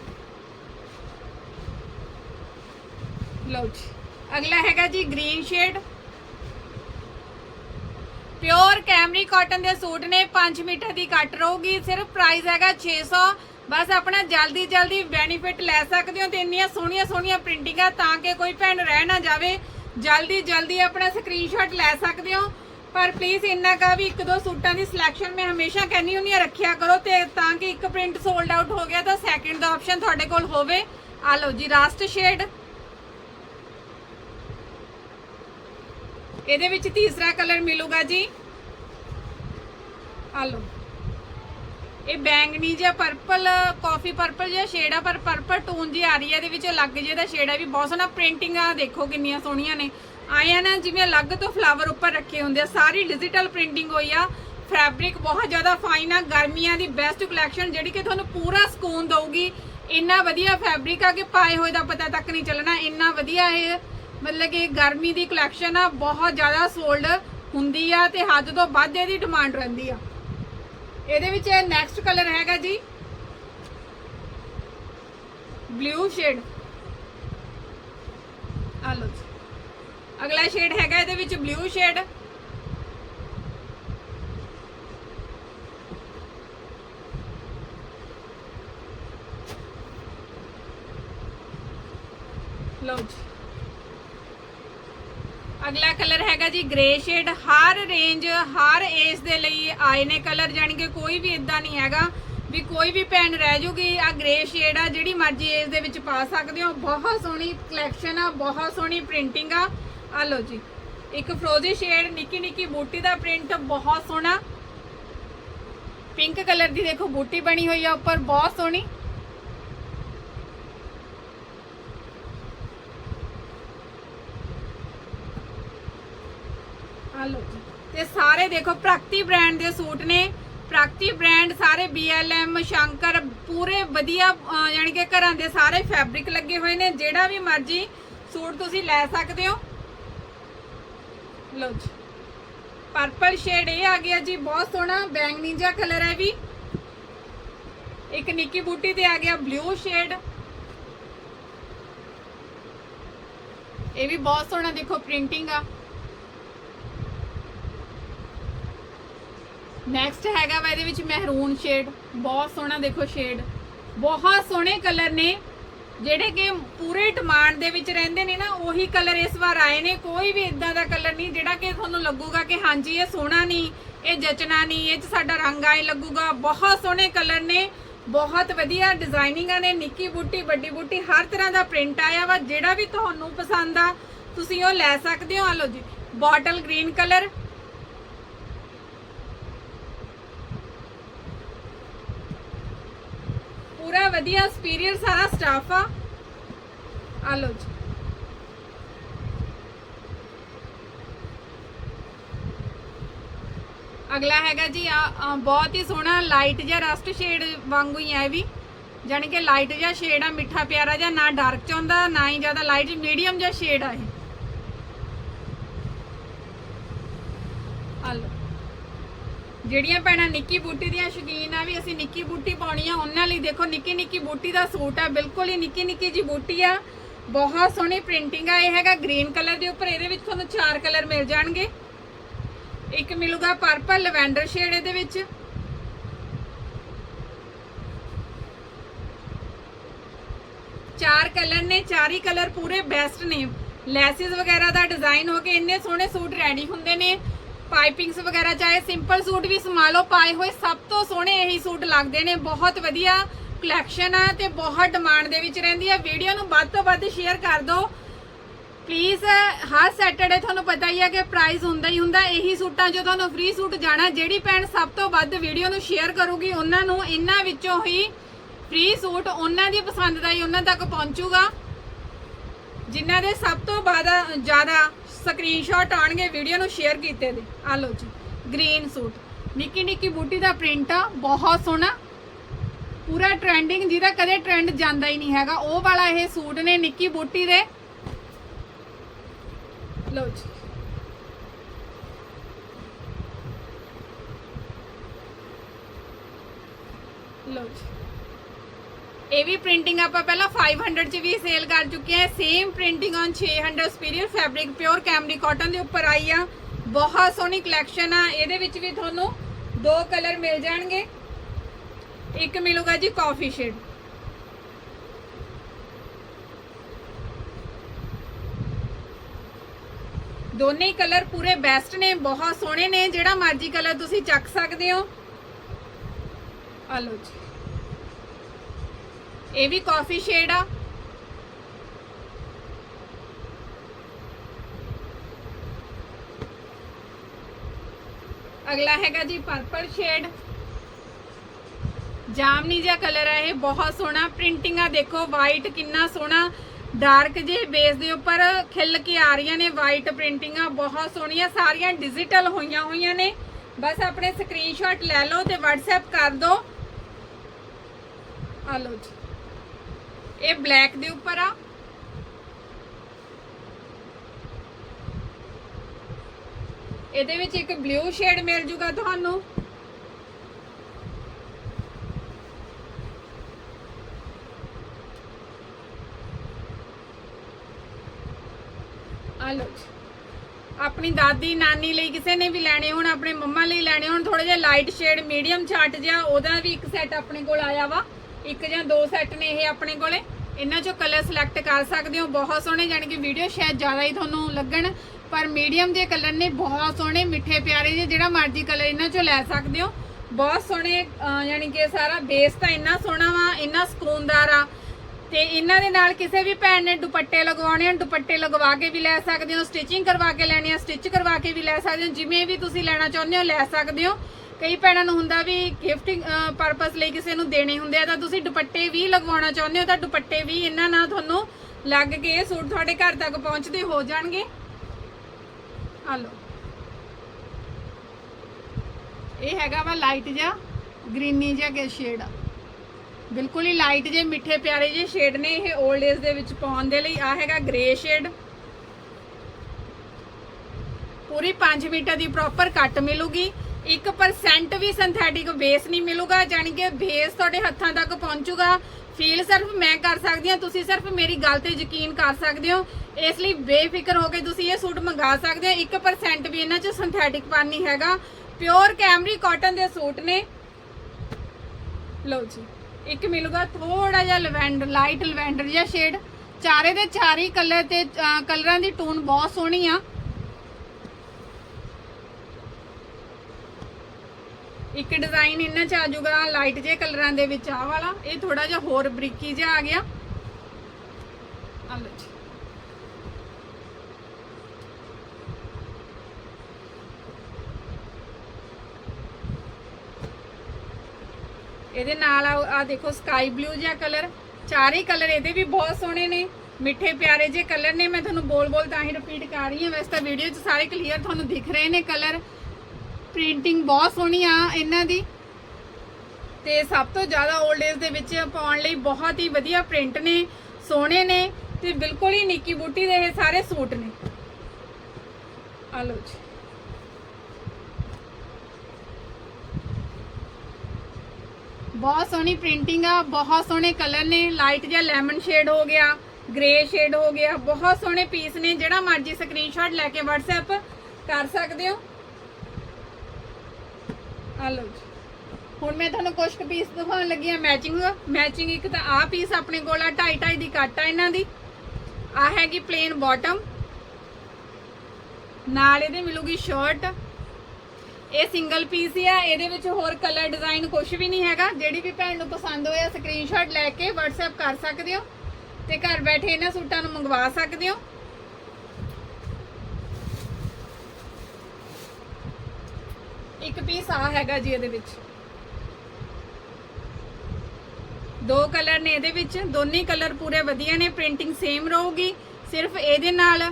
ਲਓ ਜੀ। ਅਗਲਾ ਹੈਗਾ ਜੀ green shade pure cambric cotton ਦੇ ਸੂਟ ਨੇ 5 ਮੀਟਰ ਦੀ ਕੱਟ ਰਹੂਗੀ, ਸਿਰਫ ਪ੍ਰਾਈਸ ਹੈਗਾ 600 ਬਸ ਆਪਣਾ ਜਲਦੀ ਜਲਦੀ ਬੈਨੀਫਿਟ ਲੈ ਸਕਦੇ ਹੋ ਤੇ ਇੰਨੀਆਂ ਸੋਹਣੀਆਂ ਸੋਹਣੀਆਂ ਪ੍ਰਿੰਟਿੰਗਾਂ ਤਾਂ ਕਿ ਕੋਈ ਭੈਣ ਰਹਿ ਨਾ ਜਾਵੇ। ਜਲਦੀ ਜਲਦੀ ਆਪਣਾ ਸਕਰੀਨਸ਼ਾਟ ਲੈ ਸਕਦੇ ਹੋ। ਪਰ ਪਲੀਜ਼ ਇੰਨਾ ਕਾ ਵੀ ਇੱਕ ਦੋ ਸੂਟਾਂ ਦੀ ਸਿਲੈਕਸ਼ਨ ਮੈਂ ਹਮੇਸ਼ਾ ਕਹਿੰਦੀ ਹੁੰਦੀ ਆ ਰੱਖਿਆ ਕਰੋ ਤੇ ਤਾਂ ਕਿ ਇੱਕ ਪ੍ਰਿੰਟ ਸੋਲਡ ਆਊਟ ਹੋ ਗਿਆ ਤਾਂ ਸੈਕਿੰਡ ਦਾ ਆਪਸ਼ਨ ਤੁਹਾਡੇ ਕੋਲ ਹੋਵੇ। ਆ ਲਓ ਜੀ ਰਾਸਟ ਸ਼ੇਡ ਇਹਦੇ ਵਿੱਚ ਤੀਸਰਾ ਕਲਰ ਮਿਲੂਗਾ ਜੀ। ਆ ਲਓ। ਇਹ ਬੈਂਗਨੀ ਜਿਹਾ ਪਰਪਲ ਕਾਫੀ ਪਰਪਲ ਜਿਹਾ ਸ਼ੇਡ ਆ, ਪਰ ਪਰਪਲ ਟੋਨ ਜੀ ਆ ਰਹੀ ਹੈ, ਇਹਦੇ ਵਿੱਚ ਅਲੱਗ ਜਿਹਾ ਦਾ ਸ਼ੇਡ ਆ ਵੀ ਬਹੁਤ ਸੋਹਣਾ ਪ੍ਰਿੰਟਿੰਗ ਆ, ਦੇਖੋ ਕਿੰਨੀਆਂ ਸੋਹਣੀਆਂ ਨੇ। ਆਇਆ ਨਾ, ਜਿਵੇਂ ਅਲੱਗ ਤੋਂ ਫਲਾਵਰ ਉੱਪਰ ਰੱਖੇ ਹੁੰਦੇ ਆ, ਸਾਰੀ ਡਿਜੀਟਲ ਪ੍ਰਿੰਟਿੰਗ ਹੋਈ ਆ। ਫੈਬਰਿਕ ਬਹੁਤ ਜ਼ਿਆਦਾ ਫਾਈਨ ਆ, ਗਰਮੀਆਂ ਦੀ ਬੈਸਟ ਕਲੈਕਸ਼ਨ ਜਿਹੜੀ ਕਿ ਤੁਹਾਨੂੰ ਪੂਰਾ ਸਕੂਨ ਦੇਊਗੀ। ਇੰਨਾ ਵਧੀਆ ਫੈਬਰਿਕ ਆ ਕਿ ਪਾਏ ਹੋਏ ਦਾ ਪਤਾ ਤੱਕ ਨਹੀਂ ਚੱਲਣਾ, ਇੰਨਾ ਵਧੀਆ ਇਹ ਮਤਲਬ ਕਿ ਗਰਮੀ ਦੀ ਕਲੈਕਸ਼ਨ ਆ, ਬਹੁਤ ਜ਼ਿਆਦਾ ਸੋਲਡ ਹੁੰਦੀ ਆ ਤੇ ਹੱਦ ਤੋਂ ਵੱਧ ਇਹਦੀ ਡਿਮਾਂਡ ਰਹਿੰਦੀ ਆ। ਇਹਦੇ ਵਿੱਚ ਨੈਕਸਟ ਕਲਰ ਹੈਗਾ ਜੀ। ਬਲੂ ਸ਼ੇਡ ਆ ਲਓ ਅਗਲਾ ਸ਼ੇਡ ਹੈਗਾ ਇਹਦੇ ਵਿੱਚ ਬਲੂ ਸ਼ੇਡ ਲਓ ਜੀ ਅਗਲਾ ਕਲਰ ਹੈਗਾ ਜੀ ਗ੍ਰੇ ਸ਼ੇਡ ਹਰ ਰੇਂਜ ਹਰ ਏਜ ਦੇ ਲਈ ਆਏ ਨੇ ਕਲਰ ਜਾਣੀ ਕਿ ਕੋਈ ਵੀ ਇਦਾਂ ਨਹੀਂ ਹੈਗਾ ਵੀ ਕੋਈ ਵੀ ਭੈਣ ਰਹਿ ਜੂਗੀ ਆ ਗ੍ਰੇ ਸ਼ੇਡ ਆ, ਜਿਹੜੀ ਮਰਜ਼ੀ ਏਜ ਦੇ ਵਿੱਚ ਪਾ ਸਕਦੇ ਹੋ। ਬਹੁਤ ਸੋਹਣੀ ਕਲੈਕਸ਼ਨ ਆ, ਬਹੁਤ ਸੋਹਣੀ ਪ੍ਰਿੰਟਿੰਗ ਆ। ਆ ਲਓ ਜੀ, ਇੱਕ ਫਰੋਜ਼ੀ ਸ਼ੇਡ ਨਿੱਕੀ ਨਿੱਕੀ ਬੂਟੀ ਦਾ ਪ੍ਰਿੰਟ ਬਹੁਤ ਸੋਹਣਾ। ਪਿੰਕ ਕਲਰ ਦੀ ਦੇਖੋ, ਬੂਟੀ ਬਣੀ ਹੋਈ ਆ ਉੱਪਰ, ਬਹੁਤ ਸੋਹਣੀ। ਲਓ ਜੀ ਤੇ ਸਾਰੇ ਦੇਖੋ ਪ੍ਰਗਤੀ ਬ੍ਰਾਂਡ ਦੇ ਸੂਟ ਨੇ। ਪ੍ਰਗਤੀ ਬ੍ਰਾਂਡ ਸਾਰੇ BLM ਸ਼ੰਕਰ ਪੂਰੇ ਵਧੀਆ ਅਹ, ਯਾਨੀ ਕਿ ਘਰਾਂ ਦੇ ਸਾਰੇ ਫੈਬਰਿਕ ਲੱਗੇ ਹੋਏ ਨੇ। ਜਿਹੜਾ ਵੀ ਮਰਜ਼ੀ ਸੂਟ ਤੁਸੀਂ ਲੈ ਸਕਦੇ ਹੋ। ਲਓ ਜੀ। ਪਰਪਲ ਸ਼ੇਡ ਇਹ ਆ ਗਿਆ ਜੀ ਬਹੁਤ ਸੋਹਣਾ ਬੈਂਗਨੀ ਜਿਹਾ ਕਲਰ ਹੈ ਵੀ। ਇੱਕ ਨਿੱਕੀ ਬੂਟੀ ਤੇ ਆ ਗਿਆ ਬਲੂ ਸ਼ੇਡ ਇਹ ਵੀ ਬਹੁਤ ਸੋਹਣਾ ਦੇਖੋ ਪ੍ਰਿੰਟਿੰਗ ਆ। ਨੈਕਸਟ ਹੈਗਾ ਵਾ ਇਹਦੇ ਵਿੱਚ ਮਹਿਰੂਨ ਸ਼ੇਡ ਬਹੁਤ ਸੋਹਣਾ ਦੇਖੋ ਸ਼ੇਡ ਬਹੁਤ ਸੋਹਣੇ ਕਲਰ ਨੇ। ਜਿਹੜੇ ਕਿ ਪੂਰੇ ਡਿਮਾਂਡ ਦੇ ਵਿੱਚ ਰਹਿੰਦੇ ਨੇ ਨਾ, ਉਹੀ ਕਲਰ ਇਸ ਵਾਰ ਆਏ ਨੇ। ਕੋਈ ਵੀ ਇਦਾਂ ਦਾ ਕਲਰ ਨਹੀਂ, ਜਿਹੜਾ ਕਿ ਤੁਹਾਨੂੰ ਲੱਗੂਗਾ ਕਿ ਹਾਂਜੀ, ਇਹ ਸੋਹਣਾ ਨਹੀਂ, ਇਹ ਜਚਣਾ ਨਹੀਂ, ਇਹ ਚ ਸਾਡਾ ਰੰਗ ਆਏ ਲੱਗੂਗਾ। ਬਹੁਤ ਸੋਹਣੇ ਕਲਰ ਨੇ। ਬਹੁਤ ਵਧੀਆ ਡਿਜ਼ਾਈਨਿੰਗਾਂ ਨੇ। ਨਿੱਕੀ ਬੂਟੀ, ਵੱਡੀ ਬੂਟੀ, ਹਰ ਤਰ੍ਹਾਂ ਦਾ ਪ੍ਰਿੰਟ ਆਇਆ ਵਾ। ਜਿਹੜਾ ਵੀ ਤੁਹਾਨੂੰ ਪਸੰਦ ਆ, ਤੁਸੀਂ ਉਹ ਲੈ ਸਕਦੇ ਹੋ। ਆ ਲਓ ਜੀ ਬੋਟਲ ਗ੍ਰੀਨ ਕਲਰ ਪੂਰਾ ਵਧੀਆ ਸੁਪੀਰੀਅਰ ਸਾਰਾ ਸਟਾਫ ਆ। ਆ ਲਓ ਜੀ। ਅਗਲਾ ਹੈਗਾ ਜੀ, ਆ ਬਹੁਤ ਹੀ ਸੋਹਣਾ ਲਾਈਟ ਜਿਹਾ ਰਸਟ ਸ਼ੇਡ ਵਾਂਗੂ ਹੀ ਹੈ ਵੀ। ਜਾਣੀ ਕਿ ਲਾਈਟ ਜਿਹਾ ਸ਼ੇਡ ਆ, ਮਿੱਠਾ ਪਿਆਰਾ ਜਿਹਾ, ਨਾ ਡਾਰਕ ਚ ਹੁੰਦਾ ਨਾ ਹੀ ਜ਼ਿਆਦਾ ਲਾਈਟ ਮੀਡੀਅਮ ਜਿਹਾ ਸ਼ੇਡ ਆ ਇਹ। ਆ ਲਓ। ਜਿਹੜੀਆਂ ਭੈਣਾਂ ਨਿੱਕੀ ਬੂਟੀ ਦੀਆਂ ਸ਼ੌਕੀਨ ਆ ਵੀ ਅਸੀਂ ਨਿੱਕੀ ਬੂਟੀ ਪਾਉਣੀ ਆ, ਉਹਨਾਂ ਲਈ ਦੇਖੋ ਨਿੱਕੀ ਨਿੱਕੀ ਬੂਟੀ ਦਾ ਸੂਟ ਆ, ਬਿਲਕੁਲ ਹੀ ਨਿੱਕੀ ਨਿੱਕੀ ਜੀ ਬੂਟੀ ਆ। ਬਹੁਤ ਸੋਹਣੀ ਪ੍ਰਿੰਟਿੰਗ ਆ, ਇਹ ਹੈਗਾ ਗ੍ਰੀਨ ਕਲਰ ਦੇ ਉੱਪਰ, ਇਹਦੇ ਵਿੱਚ ਤੁਹਾਨੂੰ ਚਾਰ ਕਲਰ ਮਿਲ ਜਾਣਗੇ। ਇੱਕ ਮਿਲੂਗਾ ਪਰਪਲ ਲਵੈਂਡਰ ਸ਼ੇਡ ਇਹਦੇ ਵਿੱਚ। ਚਾਰ ਕਲਰ ਨੇ, ਚਾਰ ਹੀ ਕਲਰ ਪੂਰੇ ਬੈਸਟ ਨੇ। ਲੈਸਿਸ ਵਗੈਰਾ ਦਾ ਡਿਜ਼ਾਈਨ ਹੋ ਕੇ ਇੰਨੇ ਸੋਹਣੇ ਸੂਟ ਰੈਡੀ ਹੁੰਦੇ ਨੇ। ਪਾਈਪਿੰਗਸ ਵਗੈਰਾ ਚਾਹੇ ਸਿੰਪਲ ਸੂਟ ਵੀ ਸਮਾ ਲਓ, ਪਾਏ ਹੋਏ ਸਭ ਤੋਂ ਸੋਹਣੇ ਇਹੀ ਸੂਟ ਲੱਗਦੇ ਨੇ। ਬਹੁਤ ਵਧੀਆ ਕਲੈਕਸ਼ਨ ਆ ਤੇ ਬਹੁਤ ਡਿਮਾਂਡ ਦੇ ਵਿੱਚ ਰਹਿੰਦੀ ਆ। ਵੀਡੀਓ ਨੂੰ ਵੱਧ ਤੋਂ ਵੱਧ ਸ਼ੇਅਰ ਕਰ ਦਿਓ। ਪਲੀਜ਼ ਹਰ ਸੈਟਰਡੇ ਤੁਹਾਨੂੰ ਪਤਾ ਹੀ ਹੈ ਕਿ ਪ੍ਰਾਈਜ਼ ਹੁੰਦਾ ਹੀ ਹੁੰਦਾ। ਇਹੀ ਸੂਟਾਂ ਜੋ ਤੁਹਾਨੂੰ ਫ੍ਰੀ ਸੂਟ ਜਾਣਾ, ਜਿਹੜੀ ਭੈਣ ਸਭ ਤੋਂ ਵੱਧ ਵੀਡੀਓ ਨੂੰ ਸ਼ੇਅਰ ਕਰੂਗੀ, ਉਹਨਾਂ ਨੂੰ ਇਹਨਾਂ ਵਿੱਚੋਂ ਹੀ ਫ੍ਰੀ ਸੂਟ ਉਹਨਾਂ ਦੀ ਪਸੰਦ ਦਾ ਹੀ ਉਹਨਾਂ ਤੱਕ ਪਹੁੰਚੂਗਾ। ਜਿਨ੍ਹਾਂ ਦੇ ਸਭ ਤੋਂ ਜ਼ਿਆਦਾ ਜ਼ਿਆਦਾ ਸਕਰੀਨਸ਼ਾਟ ਆਣਗੇ ਵੀਡੀਓ ਨੂੰ ਸ਼ੇਅਰ ਕੀਤੇ ਦੇ ਆ ਲਓ ਜੀ ਗ੍ਰੀਨ ਸੂਟ ਨਿੱਕੀ ਨਿੱਕੀ ਬੂਟੀ ਦਾ ਪ੍ਰਿੰਟ ਆ, ਬਹੁਤ ਸੋਹਣਾ। ਪੂਰਾ ਟ੍ਰੈਂਡਿੰਗ ਜਿਹਦਾ ਕਦੇ ਟ੍ਰੈਂਡ ਜਾਂਦਾ ਹੀ ਨਹੀਂ ਹੈਗਾ। ਉਹ ਵਾਲਾ ਇਹ ਸੂਟ ਨੇ ਨਿੱਕੀ ਬੂਟੀ ਦੇ। ਲੋ ਜੀ। ਲੋ ਜੀ। ਇਹ ਵੀ ਪ੍ਰਿੰਟਿੰਗ ਆਪਾਂ ਪਹਿਲਾਂ 500 ਚ ਵੀ ਸੇਲ ਕਰ ਚੁੱਕੇ ਹਾਂ। Same printing on 600 superior fabric pure cambric cotton ਦੇ ਉੱਪਰ ਆਈ ਆ। ਬਹੁਤ ਸੋਹਣੀ ਕਲੈਕਸ਼ਨ ਆ। ਇਹਦੇ ਵਿੱਚ ਵੀ ਤੁਹਾਨੂੰ ਦੋ ਕਲਰ ਮਿਲ ਜਾਣਗੇ। ਇੱਕ ਮਿਲੂਗਾ ਜੀ ਕਾਫੀ ਸ਼ੇਡ ਦੋਨੇ ਕਲਰ ਪੂਰੇ ਬੈਸਟ ਨੇ, ਬਹੁਤ ਸੋਹਣੇ ਨੇ। ਜਿਹੜਾ ਮਰਜ਼ੀ ਕਲਰ ਤੁਸੀਂ ਚੱਕ ਸਕਦੇ ਹੋ। ਆ ਲਓ ਜੀ। ਇਹ ਵੀ ਕਾਫੀ ਸ਼ੇਡ ਆ। ਅਗਲਾ ਹੈਗਾ ਜੀ ਪਰਪਲ ਸ਼ੇਡ ਜਾਮਨੀ ਜਿਹਾ ਕਲਰ ਹੈ ਇਹ, ਬਹੁਤ ਸੋਹਣਾ। ਪ੍ਰਿੰਟਿੰਗ ਆ ਦੇਖੋ ਵਾਈਟ ਕਿੰਨਾ ਸੋਹਣਾ। ਡਾਰਕ ਜੇ ਬੇਸ ਦੇ ਉੱਪਰ ਖਿੱਲ ਕੇ ਆ ਰਹੀਆਂ ਨੇ ਵਾਈਟ ਪ੍ਰਿੰਟਿੰਗਾਂ ਬਹੁਤ ਸੋਹਣੀਆਂ। ਸਾਰੀਆਂ ਡਿਜੀਟਲ ਹੋਈਆਂ ਹੋਈਆਂ ਨੇ। ਬਸ ਆਪਣੇ ਸਕਰੀਨਸ਼ਾਟ ਲੈ ਲਓ ਤੇ WhatsApp ਕਰ ਦਿਓ। ਆ ਲਓ ਜੀ। ਇਹ ਬਲੈਕ ਦੇ ਉੱਪਰ ਆ। ਇਹਦੇ ਵਿੱਚ ਇੱਕ ਬਲੂ ਸ਼ੇਡ ਮਿਲ ਜੂਗਾ ਤੁਹਾਨੂੰ। ਆ ਲਓ ਆਪਣੀ ਦਾਦੀ ਨਾਨੀ ਲਈ ਕਿਸੇ ਨੇ ਵੀ ਲੈਣੇ ਹੋਣ, ਆਪਣੇ ਮੰਮਾ ਲਈ ਲੈਣੇ ਹੋਣ ਥੋੜੇ ਜਿਹਾ ਲਾਈਟ ਸ਼ੇਡ ਮੀਡੀਅਮ ਚਾਰਟ ਜਿਹਾ, ਉਹਦਾ ਵੀ ਇੱਕ ਸੈੱਟ ਆਪਣੇ ਕੋਲ ਆਇਆ ਵਾ। ਇੱਕ ਜਾਂ ਦੋ ਸੈੱਟ ਨੇ ਇਹ ਆਪਣੇ ਕੋਲੇ। ਇਹਨਾਂ ਚੋਂ ਕਲਰ ਸਿਲੈਕਟ ਕਰ ਸਕਦੇ ਹੋ। ਬਹੁਤ ਸੋਹਣੇ ਯਾਨੀ ਕਿ ਵੀਡੀਓ ਸ਼ਾਇਦ ਜ਼ਿਆਦਾ ਹੀ ਤੁਹਾਨੂੰ ਲੱਗਣ, ਪਰ ਮੀਡੀਅਮ ਦੇ ਕਲਰ ਨੇ, ਬਹੁਤ ਸੋਹਣੇ, ਮਿੱਠੇ, ਪਿਆਰੇ ਜਿਹੇ, ਜਿਹੜਾ ਮਰਜ਼ੀ ਕਲਰ ਇਹਨਾਂ ਚੋਂ ਲੈ ਸਕਦੇ ਹੋ। ਬਹੁਤ ਸੋਹਣੇ, ਅਹ ਯਾਨੀ ਕਿ ਸਾਰਾ ਬੇਸ ਤਾਂ ਇੰਨਾ ਸੋਹਣਾ ਵਾ, ਇੰਨਾ ਸਕੂਨਦਾਰ ਆ। ਤੇ ਇਹਨਾਂ ਦੇ ਨਾਲ ਕਿਸੇ ਵੀ ਭੈਣ ਨੇ ਦੁਪੱਟੇ ਲਗਵਾਉਣੇ ਹਨ ਦੁਪੱਟੇ ਲਗਵਾ ਕੇ ਵੀ ਲੈ ਸਕਦੇ ਹੋ ਸਟਿਚਿੰਗ ਕਰਵਾ ਕੇ ਲੈਣੀ ਆ ਸਟਿਚ ਕਰਵਾ ਕੇ ਵੀ ਲੈ ਸਕਦੇ ਹੋ। ਜਿਵੇਂ ਵੀ ਤੁਸੀਂ ਲੈਣਾ ਚਾਹੁੰਦੇ ਹੋ, ਲੈ ਸਕਦੇ ਹੋ। ਕਈ ਭੈਣਾਂ ਨੂੰ ਹੁੰਦਾ ਵੀ ਗਿਫਟਿੰਗ ਪਰਪਸ ਲਈ ਕਿਸੇ ਨੂੰ ਦੇਣੇ ਹੁੰਦੇ ਆ, ਤਾਂ ਤੁਸੀਂ ਦੁਪੱਟੇ ਵੀ ਲਗਵਾਉਣਾ ਚਾਹੁੰਦੇ ਹੋ, ਤਾਂ ਦੁਪੱਟੇ ਵੀ ਇਹਨਾਂ ਨਾਲ ਤੁਹਾਨੂੰ ਲੱਗ ਕੇ ਸੂਟ ਤੁਹਾਡੇ ਘਰ ਤੱਕ ਪਹੁੰਚਦੇ ਹੋ ਜਾਣਗੇ। ਆ ਲਓ। ਇਹ ਹੈਗਾ ਵਾ ਲਾਈਟ ਜਿਹਾ ਗ੍ਰੀਨੀ ਜਿਹਾ ਕੇ ਸ਼ੇਡ ਆ। ਬਿਲਕੁਲ ਹੀ ਲਾਈਟ ਜੇ, ਮਿੱਠੇ ਪਿਆਰੇ ਜੇ ਸ਼ੇਡ ਨੇ ਇਹ 올ਡ ਏਜ ਦੇ ਵਿੱਚ ਪਾਉਣ ਦੇ ਲਈ। ਆ ਹੈਗਾ ਗ੍ਰੇ ਸ਼ੇਡ ਪੂਰੀ 5 ਮੀਟਰ ਦੀ ਪ੍ਰੋਪਰ ਕੱਟ ਮਿਲੂਗੀ। 1% ਵੀ ਸਿੰਥੈਟਿਕ ਬੇਸ ਨਹੀਂ ਮਿਲੂਗਾ ਜਾਨੀ ਕਿ ਬੇਸ ਤੁਹਾਡੇ ਹੱਥਾਂ ਤੱਕ ਪਹੁੰਚੂਗਾ। ਫੀਲ ਸਿਰਫ ਮੈਂ ਕਰ ਸਕਦੀ ਹਾਂ, ਤੁਸੀਂ ਸਿਰਫ ਮੇਰੀ ਗੱਲ ਤੇ ਯਕੀਨ ਕਰ ਸਕਦੇ ਹੋ। ਇਸ ਲਈ ਬੇਫਿਕਰ ਹੋ ਕੇ ਤੁਸੀਂ ਇਹ ਸੂਟ ਮੰਗਾ ਸਕਦੇ ਹੋ। 1% ਵੀ ਇਹਨਾਂ 'ਚ ਸਿੰਥੈਟਿਕ ਪਨ ਨਹੀਂ ਹੈਗਾ। ਪਿਓਰ ਕੈਮਰੀ ਕਾਟਨ ਦੇ ਸੂਟ ਨੇ। ਲਓ ਜੀ, ਇੱਕ ਮਿਲੂਗਾ ਥੋੜਾ ਜਿਹਾ ਲਵੈਂਡਰ ਲਾਈਟ ਲਵੈਂਡਰ ਜਿਹਾ ਸ਼ੇਡ ਚਾਰੇ ਦੇ ਚਾਰੇ ਕਲਰ ਤੇ ਕਲਰਾਂ ਦੀ ਟੋਨ ਬਹੁਤ ਸੋਹਣੀ ਆ। ਇੱਕ ਡਿਜ਼ਾਈਨ ਇਹਨਾਂ ਚ ਆ ਜਾਊਗਾ, ਲਾਈਟ ਜੇ ਕਲਰਾਂ ਦੇ ਵਿੱਚ ਆ ਵਾਲਾ, ਇਹ ਥੋੜਾ ਜਿਹਾ ਹੋਰ ਬਰੀਕੀ ਜਿਹਾ ਆ ਗਿਆ। ਆ ਲਓ ਜੀ। ਇਹਦੇ ਨਾਲ ਆ ਦੇਖੋ ਸਕਾਈ ਬਲੂ ਜਿਹਾ ਕਲਰ ਚਾਰੇ ਕਲਰ ਇਹਦੇ ਵੀ ਬਹੁਤ ਸੋਹਣੇ ਨੇ। ਮਿੱਠੇ ਪਿਆਰੇ ਜਿਹੇ ਕਲਰ ਨੇ। ਮੈਂ ਤੁਹਾਨੂੰ ਬੋਲ-ਬੋਲ ਤਾਂ ਹੀ ਰਿਪੀਟ ਕਰ ਰਹੀ ਹਾਂ। ਵੈਸੇ ਤਾਂ ਵੀਡੀਓ 'ਚ ਸਾਰੇ ਕਲੀਅਰ ਤੁਹਾਨੂੰ ਦਿਖ ਰਹੇ ਨੇ ਕਲਰ ਪ੍ਰਿੰਟਿੰਗ ਬਹੁਤ ਸੋਹਣੀ ਆ ਇਹਨਾਂ ਦੀ। ਤੇ ਸਭ ਤੋਂ ਜ਼ਿਆਦਾ 올ਡ ਏਜ ਦੇ ਵਿੱਚ ਪਾਉਣ ਲਈ ਬਹੁਤ ਹੀ ਵਧੀਆ ਪ੍ਰਿੰਟ ਨੇ, ਸੋਹਣੇ ਨੇ ਤੇ ਬਿਲਕੁਲ ਹੀ ਨਿੱਕੀ ਬੂਟੀ ਦੇ ਇਹ ਸਾਰੇ ਸੂਟ ਨੇ। ਆ ਲਓ ਜੀ। ਬਹੁਤ ਸੋਹਣੀ ਪ੍ਰਿੰਟਿੰਗ ਆ, ਬਹੁਤ ਸੋਹਣੇ ਕਲਰ ਨੇ ਲਾਈਟ ਜਿਹਾ ਲੈਮਨ ਸ਼ੇਡ ਹੋ ਗਿਆ ਗ੍ਰੇ ਸ਼ੇਡ ਹੋ ਗਿਆ, ਬਹੁਤ ਸੋਹਣੇ ਪੀਸ ਨੇ, ਜਿਹੜਾ ਮਰਜ਼ੀ ਸਕਰੀਨਸ਼ਾਟ ਲੈ ਕੇ WhatsApp ਕਰ ਸਕਦੇ ਹੋ। ਆ ਲਓ ਜੀ ਹੁਣ ਮੈਂ ਤੁਹਾਨੂੰ ਕੁਝ ਕੁ ਪੀਸ ਦਿਖਾਉਣ ਲੱਗੀ ਆ ਮੈਚਿੰਗ ਮੈਚਿੰਗ ਇੱਕ ਤਾਂ ਆਹ ਪੀਸ ਆਪਣੇ ਕੋਲ ਆ 2.5 2.5 ਦੀ ਕੱਟ ਆ ਇਹਨਾਂ ਦੀ। ਆ ਹੈਗੀ ਪਲੇਨ ਬਾਟਮ ਨਾਲ ਇਹਦੇ ਮਿਲੂਗੀ ਸ਼ਰਟ ਇਹ ਸਿੰਗਲ ਪੀਸ ਹੀ ਆ, ਇਹਦੇ ਵਿੱਚ ਹੋਰ ਕਲਰ ਡਿਜ਼ਾਈਨ ਕੁਝ ਵੀ ਨਹੀਂ ਹੈਗਾ। ਜਿਹੜੀ ਵੀ ਭੈਣ ਨੂੰ ਪਸੰਦ ਹੋਇਆ ਸਕਰੀਨਸ਼ਾਟ ਲੈ ਕੇ WhatsApp ਕਰ ਸਕਦੇ ਹੋ। ਤੇ ਘਰ ਬੈਠੇ ਇਹਨਾਂ ਸੂਟਾਂ ਨੂੰ ਮੰਗਵਾ ਸਕਦੇ ਹੋ। ਇੱਕ ਪੀਸ ਹੈਗਾ ਜੀ ਇਹਦੇ ਵਿੱਚ। ਦੋ ਕਲਰ ਨੇ ਇਹਦੇ ਵਿੱਚ, ਦੋਨੇ ਕਲਰ ਪੂਰੇ ਵਧੀਆ ਨੇ ਪ੍ਰਿੰਟਿੰਗ ਸੇਮ ਰਹੂਗੀ। ਸਿਰਫ ਇਹਦੇ ਨਾਲ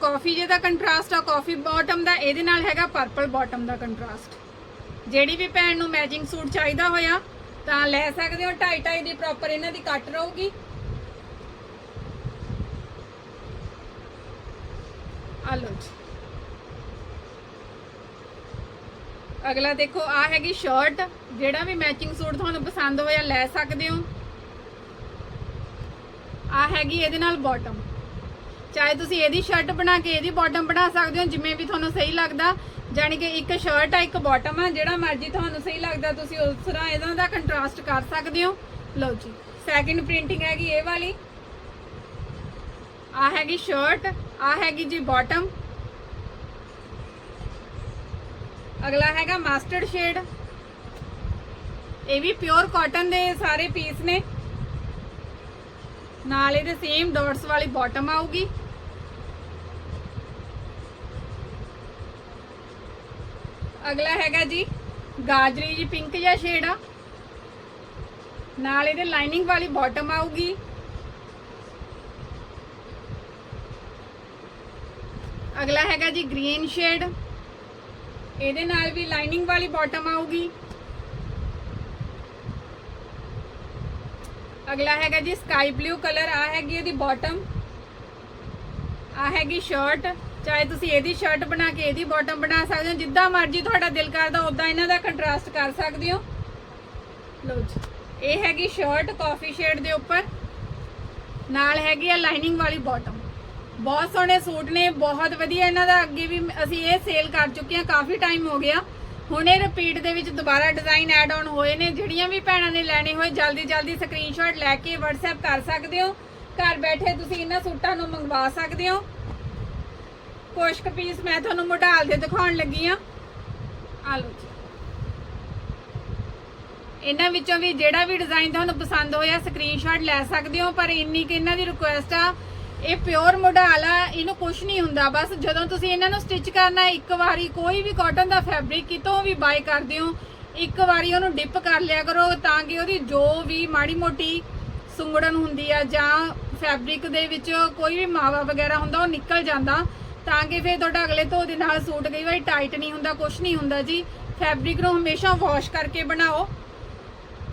ਕਾਫੀ ਜੇ ਕੰਟਰਾਸਟ ਆ ਕਾਫੀ ਬਾਟਮ ਦਾ, ਇਹਦੇ ਨਾਲ ਹੈਗਾ ਪਰਪਲ ਬਾਟਮ ਦਾ ਕੰਟਰਾਸਟ ਜਿਹੜੀ ਵੀ ਭੈਣ ਨੂੰ ਮੈਚਿੰਗ ਸੂਟ ਚਾਹੀਦਾ ਹੋਇਆ, ਤਾਂ ਲੈ ਸਕਦੇ ਹੋ 2.5 2.5 ਦੀ ਪ੍ਰੋਪਰ ਇਹਨਾਂ ਦੀ ਕੱਟ ਰਹੂਗੀ। ਆ ਲਓ ਜੀ। ਅਗਲਾ ਦੇਖੋ ਆ ਹੈਗੀ ਸ਼ਰਟ ਜਿਹੜਾ ਵੀ ਮੈਚਿੰਗ ਸੂਟ ਤੁਹਾਨੂੰ ਪਸੰਦ ਹੋਇਆ ਲੈ ਸਕਦੇ ਹੋ। ਆ ਹੈਗੀ ਇਹਦੇ ਨਾਲ ਬਾਟਮ ਚਾਹੇ ਤੁਸੀਂ ਇਹਦੀ ਸ਼ਰਟ ਬਣਾ ਕੇ ਇਹਦੀ ਬਾਟਮ ਬਣਾ ਸਕਦੇ ਹੋ, ਜਿਵੇਂ ਵੀ ਤੁਹਾਨੂੰ ਸਹੀ ਲੱਗਦਾ। ਜਾਣੀ ਕਿ ਇੱਕ ਸ਼ਰਟ ਆ, ਇੱਕ ਬਾਟਮ ਆ, ਜਿਹੜਾ ਮਰਜ਼ੀ ਤੁਹਾਨੂੰ ਸਹੀ ਲੱਗਦਾ, ਤੁਸੀਂ ਉਸ ਤਰ੍ਹਾਂ ਇਹਨਾਂ ਦਾ ਕੰਟਰਾਸਟ ਕਰ ਸਕਦੇ ਹੋ। ਲਓ ਜੀ ਸੈਕਿੰਡ ਪ੍ਰਿੰਟਿੰਗ ਹੈਗੀ ਇਹ ਵਾਲੀ। ਆ ਹੈਗੀ ਸ਼ਰਟ ਆ ਹੈਗੀ ਜੀ ਬਾਟਮ ਅਗਲਾ ਹੈਗਾ ਮਾਸਟਰਡ ਸ਼ੇਡ। ਇਹ ਵੀ ਪਿਓਰ ਕਾਟਨ ਦੇ ਸਾਰੇ ਪੀਸ ਨੇ। ਨਾਲ ਇਹਦੇ ਸੇਮ ਡਾਟਸ ਵਾਲੀ ਬਾਟਮ ਆਊਗੀ। ਅਗਲਾ ਹੈਗਾ ਜੀ ਗਾਜਰੀ ਜੀ ਪਿੰਕ ਜਿਹਾ ਸ਼ੇਡ ਆ। ਨਾਲ ਇਹਦੇ ਲਾਈਨਿੰਗ ਵਾਲੀ ਬਾਟਮ ਆਊਗੀ। ਅਗਲਾ ਹੈਗਾ ਜੀ ਗ੍ਰੀਨ ਸ਼ੇਡ ਇਹਦੇ ਨਾਲ ਵੀ ਲਾਈਨਿੰਗ ਵਾਲੀ ਬਾਟਮ ਆਊਗੀ। ਅਗਲਾ ਹੈਗਾ ਜੀ ਸਕਾਈ ਬਲੂ ਕਲਰ ਆ ਹੈਗੀ ਇਹਦੀ ਬਾਟਮ ਆ ਹੈਗੀ ਸ਼ਰਟ ਚਾਹੇ ਤੁਸੀਂ ਇਹਦੀ ਸ਼ਰਟ ਬਣਾ ਕੇ ਇਹਦੀ ਬਾਟਮ ਬਣਾ ਸਕਦੇ ਹੋ। ਜਿੱਦਾਂ ਮਰਜ਼ੀ ਤੁਹਾਡਾ ਦਿਲ ਕਰਦਾ ਉਦਾਂ ਇਹਨਾਂ ਦਾ ਕੰਟਰਾਸਟ ਕਰ ਸਕਦੇ ਹੋ। ਲਓ ਜੀ, ਇਹ ਹੈਗੀ ਸ਼ਰਟ ਕਾਫੀ ਸ਼ੇਡ ਦੇ ਉੱਪਰ। ਨਾਲ ਹੈਗੀ ਆ ਲਾਈਨਿੰਗ ਵਾਲੀ ਬਾਟਮ ਬਹੁਤ ਸੋਹਣੇ ਸੂਟ ਨੇ, ਬਹੁਤ ਵਧੀਆ ਇਹਨਾਂ ਦਾ। ਅੱਗੇ ਵੀ ਅਸੀਂ ਇਹ ਸੇਲ ਕਰ ਚੁੱਕੇ ਹਾਂ, ਕਾਫੀ ਟਾਈਮ ਹੋ ਗਿਆ। ਹੁਣ ਇਹ ਰਿਪੀਟ ਦੇ ਵਿੱਚ ਦੁਬਾਰਾ ਡਿਜ਼ਾਈਨ ਐਡ ਆਨ ਹੋਏ ਨੇ, ਜਿਹੜੀਆਂ ਵੀ ਭੈਣਾਂ ਨੇ ਲੈਣੇ ਹੋਏ, ਜਲਦੀ ਜਲਦੀ ਸਕਰੀਨਸ਼ਾਟ ਲੈ ਕੇ WhatsApp ਕਰ ਸਕਦੇ ਹੋ। ਘਰ ਬੈਠੇ ਤੁਸੀਂ ਇਹਨਾਂ ਸੂਟਾਂ ਨੂੰ ਮੰਗਵਾ ਸਕਦੇ ਹੋ। ਕੁਸ਼ਕ ਪੀਸ ਮੈਂ ਤੁਹਾਨੂੰ ਮੋਡਾਲ ਦੇ ਦਿਖਾਉਣ ਲੱਗੀ ਆ ਆ ਲਓ ਜੀ। ਇਹਨਾਂ ਵਿੱਚੋਂ ਵੀ ਜਿਹੜਾ ਵੀ ਡਿਜ਼ਾਈਨ ਤੁਹਾਨੂੰ ਪਸੰਦ ਹੋਇਆ ਸਕਰੀਨਸ਼ਾਟ ਲੈ ਸਕਦੇ ਹੋ, ਪਰ ਇੰਨੀ ਕਿ ਇਹਨਾਂ ਦੀ ਰਿਕੁਐਸਟ ਆ ਇਹ ਪਿਓਰ ਮੋਡਾਲ ਇਹਨੂੰ ਕੁਝ ਨਹੀਂ ਹੁੰਦਾ। ਬਸ ਜਦੋਂ ਤੁਸੀਂ ਇਹਨਾਂ ਨੂੰ ਸਟਿਚ ਕਰਨਾ, ਇੱਕ ਵਾਰੀ ਕੋਈ ਵੀ ਕਾਟਨ ਦਾ ਫੈਬਰਿਕ ਕਿਤੋਂ ਵੀ ਬਾਈ ਕਰਦੇ ਹੋ ਇੱਕ ਵਾਰੀ ਉਹਨੂੰ ਡਿਪ ਕਰ ਲਿਆ ਕਰੋ ਤਾਂ ਕਿ ਉਹਦੀ ਜੋ ਵੀ ਮਾੜੀ ਮੋਟੀ ਸੁੰਗੜਨ ਹੁੰਦੀ ਆ ਜਾਂ ਫੈਬਰਿਕ ਦੇ ਵਿੱਚ ਕੋਈ ਵੀ ਮਾਵਾ ਵਗੈਰਾ ਹੁੰਦਾ, ਉਹ ਨਿਕਲ ਜਾਂਦਾ। ਤਾਂ ਕਿ ਫਿਰ ਤੁਹਾਡਾ ਅਗਲੇ ਧੋ ਦੇ ਨਾਲ ਸੂਟ ਕਈ ਵਾਰੀ ਟਾਈਟ ਨਹੀਂ ਹੁੰਦਾ ਕੁਝ ਨਹੀਂ ਹੁੰਦਾ ਜੀ। ਫੈਬਰਿਕ ਨੂੰ ਹਮੇਸ਼ਾ ਵਾਸ਼ ਕਰਕੇ ਬਣਾਓ।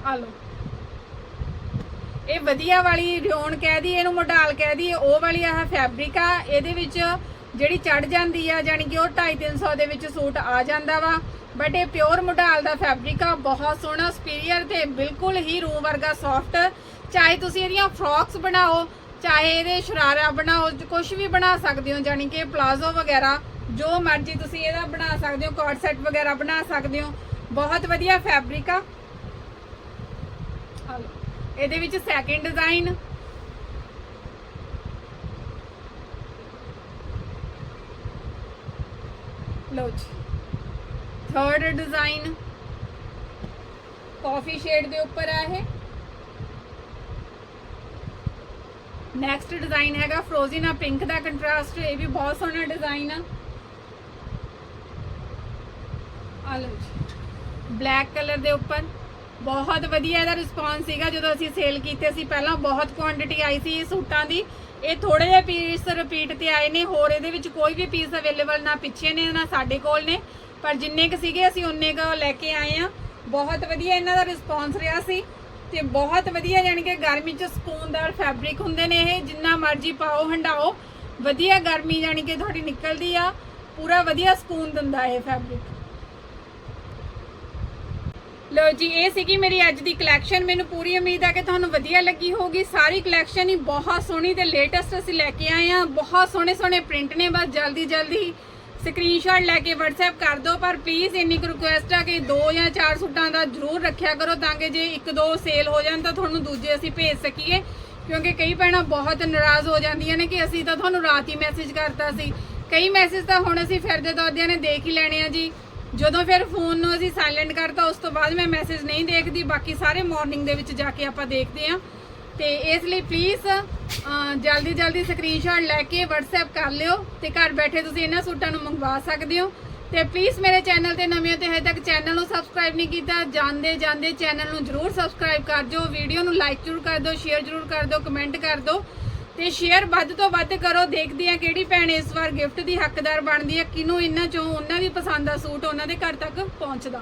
ਆ ਲਓ। ਇਹ ਵਧੀਆ ਵਾਲੀ ਰਿਓਨ ਕਹਿ ਦੀ ਇਹਨੂੰ ਮੋਡਾਲ ਕਹਿ ਦੀ ਉਹ ਵਾਲੀ ਆਹ ਫੈਬਰਿਕ ਆ, ਇਹਦੇ ਵਿੱਚ ਜਿਹੜੀ ਚੜ ਜਾਂਦੀ ਆ ਜਾਨੀ ਕਿ ਉਹ 2.5 300 ਦੇ ਵਿੱਚ ਸੂਟ ਆ ਜਾਂਦਾ ਵਾ। ਬਟ ਇਹ ਪਿਓਰ ਮੋਡਾਲ ਦਾ ਫੈਬਰਿਕ ਆ, ਬਹੁਤ ਸੋਹਣਾ ਸੁਪੀਰੀਅਰ ਤੇ ਬਿਲਕੁਲ ਹੀ ਰੂ ਵਰਗਾ ਸੌਫਟ ਚਾਹੇ ਤੁਸੀਂ ਇਹਦੀਆਂ ਫਰੌਕਸ ਬਣਾਓ, ਚਾਹੇ ਇਹਦੇ ਸ਼ਰਾਰਾ ਬਣਾਓ ਕੁਝ ਵੀ ਬਣਾ ਸਕਦੇ ਹੋ ਜਾਨੀ ਕਿ ਪਲਾਜ਼ੋ ਵਗੈਰਾ, ਜੋ ਮਰਜ਼ੀ ਤੁਸੀਂ ਇਹਦਾ ਬਣਾ ਸਕਦੇ ਹੋ ਕੋਟ ਸੈਟ ਵਗੈਰਾ ਬਣਾ ਸਕਦੇ ਹੋ। ਬਹੁਤ ਵਧੀਆ ਫੈਬਰਿਕ ਆ। ਇਹਦੇ ਵਿੱਚ ਸੈਕਿੰਡ ਡਿਜ਼ਾਈਨ ਲਓ ਜੀ। ਥਰਡ ਡਿਜ਼ਾਈਨ ਕਾਫੀ ਸ਼ੇਡ ਦੇ ਉੱਪਰ ਆ ਇਹ। ਨੈਕਸਟ ਡਿਜ਼ਾਈਨ ਹੈਗਾ ਫਰੋਜ਼ਨ ਆ ਪਿੰਕ ਦਾ ਕੰਟਰਾਸਟ ਇਹ ਵੀ ਬਹੁਤ ਸੋਹਣਾ ਡਿਜ਼ਾਈਨ ਆ। ਆ ਲਓ ਜੀ। ਬਲੈਕ ਕਲਰ ਦੇ ਉੱਪਰ। ਬਹੁਤ ਵਧੀਆ ਇਹਦਾ ਰਿਸਪਾਂਸ ਸੀਗਾ। ਜਦੋਂ ਅਸੀਂ ਸੇਲ ਕੀਤੇ ਸੀ, ਪਹਿਲਾਂ ਬਹੁਤ ਕੁਆਂਟੀਟੀ ਆਈ ਸੀ ਸੂਟਾਂ ਦੀ। ਇਹ ਥੋੜੇ ਜਿਹੇ ਪੀਸ ਰਿਪੀਟ ਤੇ ਆਏ ਨੇ, ਹੋਰ ਇਹਦੇ ਵਿੱਚ ਕੋਈ ਵੀ ਪੀਸ ਅਵੇਲੇਬਲ ਨਾ ਪਿੱਛੇ ਨੇ, ਨਾ ਸਾਡੇ ਕੋਲ ਨੇ। ਪਰ ਜਿੰਨੇ ਕ ਸੀਗੇ, ਅਸੀਂ ਉਨੇ ਕ ਲੈ ਕੇ ਆਏ ਆ ਬਹੁਤ ਵਧੀਆ ਇਹਨਾਂ ਦਾ ਰਿਸਪਾਂਸ ਰਿਹਾ ਸੀ। ਤੇ ਬਹੁਤ ਵਧੀਆ ਯਾਨੀ ਕਿ ਗਰਮੀ 'ਚ ਸਕੂਨਦਾਰ ਫੈਬਰਿਕ ਹੁੰਦੇ ਨੇ ਇਹ। ਜਿੰਨਾ ਮਰਜ਼ੀ ਪਾਓ ਹੰਡਾਓ ਵਧੀਆ ਗਰਮੀ ਯਾਨੀ ਕਿ ਤੁਹਾਡੀ ਨਿਕਲਦੀ ਆ। ਪੂਰਾ ਵਧੀਆ ਸਕੂਨ ਦਿੰਦਾ ਇਹ ਫੈਬਰਿਕ ਲੋ ਜੀ, ਇਹ ਸੀਗੀ ਮੇਰੀ ਅੱਜ ਦੀ ਕਲੈਕਸ਼ਨ ਮੈਨੂੰ ਪੂਰੀ ਉਮੀਦ ਹੈ ਕਿ ਤੁਹਾਨੂੰ ਵਧੀਆ ਲੱਗੀ ਹੋਊਗੀ। ਸਾਰੀ ਕਲੈਕਸ਼ਨ ਹੀ ਬਹੁਤ ਸੋਹਣੀ ਤੇ ਲੇਟੈਸਟ ਅਸੀਂ ਲੈ ਕੇ ਆਏ ਆ ਬਹੁਤ ਸੋਹਣੇ ਸੋਹਣੇ ਪ੍ਰਿੰਟ ਨੇ, ਬਸ ਜਲਦੀ ਜਲਦੀ ਸਕਰੀਨਸ਼ਾਟ ਲੈ ਕੇ WhatsApp ਕਰ ਦਿਓ। ਪਰ ਪਲੀਜ਼ ਇੰਨੀ ਕੁ ਰਿਕੁਐਸਟ ਆ ਕਿ ਦੋ ਜਾਂ ਚਾਰ ਸੂਟਾਂ ਦਾ ਜ਼ਰੂਰ ਰੱਖਿਆ ਕਰੋ ਤਾਂ ਕਿ ਜੇ ਇੱਕ ਦੋ ਸੇਲ ਹੋ ਜਾਣ ਤਾਂ ਤੁਹਾਨੂੰ ਦੂਜੇ ਅਸੀਂ ਭੇਜ ਸਕੀਏ। ਕਿਉਂਕਿ ਕਈ ਭੈਣਾਂ ਬਹੁਤ ਨਾਰਾਜ਼ ਹੋ ਜਾਂਦੀਆਂ ਨੇ ਕਿ ਅਸੀਂ ਤਾਂ ਤੁਹਾਨੂੰ ਰਾਤ ਹੀ ਮੈਸੇਜ ਕਰਤਾ ਸੀ। ਕਈ ਮੈਸੇਜ ਤਾਂ ਹੁਣ ਅਸੀਂ ਫਿਰਦੇ ਦੌੜਦਿਆਂ ਨੇ ਦੇਖ ਹੀ ਲੈਣੇ ਆ ਜੀ। ਜਦੋਂ ਫਿਰ ਫੋਨ ਨੂੰ ਅਸੀਂ ਸਾਇਲੈਂਟ ਕਰਤਾ, ਉਸ ਤੋਂ ਬਾਅਦ ਮੈਂ ਮੈਸੇਜ ਨਹੀਂ ਦੇਖਦੀ, ਬਾਕੀ ਸਾਰੇ ਮਾਰਨਿੰਗ ਦੇ ਵਿੱਚ ਜਾ ਕੇ ਆਪਾਂ ਦੇਖਦੇ ਆ ਤੇ ਇਸ ਲਈ ਪਲੀਜ਼ ਜਲਦੀ ਜਲਦੀ ਸਕਰੀਨਸ਼ਾਟ ਲੈ ਕੇ WhatsApp ਕਰ ਲਿਓ ਤੇ ਘਰ ਬੈਠੇ ਤੁਸੀਂ ਇਹਨਾਂ ਸੂਟਾਂ ਨੂੰ ਮੰਗਵਾ ਸਕਦੇ ਹੋ। ਤੇ ਪਲੀਜ਼ ਮੇਰੇ ਚੈਨਲ ਤੇ ਨਵੇਂ ਹੋ ਤੇ ਹਜੇ ਤੱਕ ਚੈਨਲ ਨੂੰ ਸਬਸਕ੍ਰਾਈਬ ਨਹੀਂ ਕੀਤਾ, ਜਾਂਦੇ ਜਾਂਦੇ ਚੈਨਲ ਨੂੰ ਜਰੂਰ ਸਬਸਕ੍ਰਾਈਬ ਕਰ ਦਿਓ। ਵੀਡੀਓ ਨੂੰ ਲਾਈਕ ਜਰੂਰ ਕਰ ਦਿਓ ਸ਼ੇਅਰ ਜਰੂਰ ਕਰ ਦਿਓ ਕਮੈਂਟ ਕਰ ਦਿਓ। ਤੇ ਸ਼ੇਅਰ ਵੱਧ ਤੋਂ ਵੱਧ ਕਰੋ, ਦੇਖਦੇ ਆ ਕਿਹੜੀ ਭੈਣ ਇਸ ਵਾਰ ਗਿਫਟ ਦੀ ਹੱਕਦਾਰ ਬਣਦੀ ਆ ਕਿਨੂੰ ਇਹਨਾਂ ਚੋਂ ਉਹਨਾਂ ਦੀ ਪਸੰਦ ਦਾ ਸੂਟ ਉਹਨਾਂ ਦੇ ਘਰ ਤੱਕ ਪਹੁੰਚਦਾ।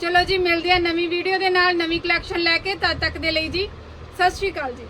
ਚਲੋ ਜੀ, ਮਿਲਦੇ ਆ ਨਵੀਂ ਵੀਡੀਓ ਦੇ ਨਾਲ, ਨਵੀਂ ਕਲੈਕਸ਼ਨ ਲੈ ਕੇ ਤਦ ਤੱਕ ਦੇ ਲਈ ਜੀ, ਸਤਿ ਸ਼੍ਰੀ ਅਕਾਲ ਜੀ।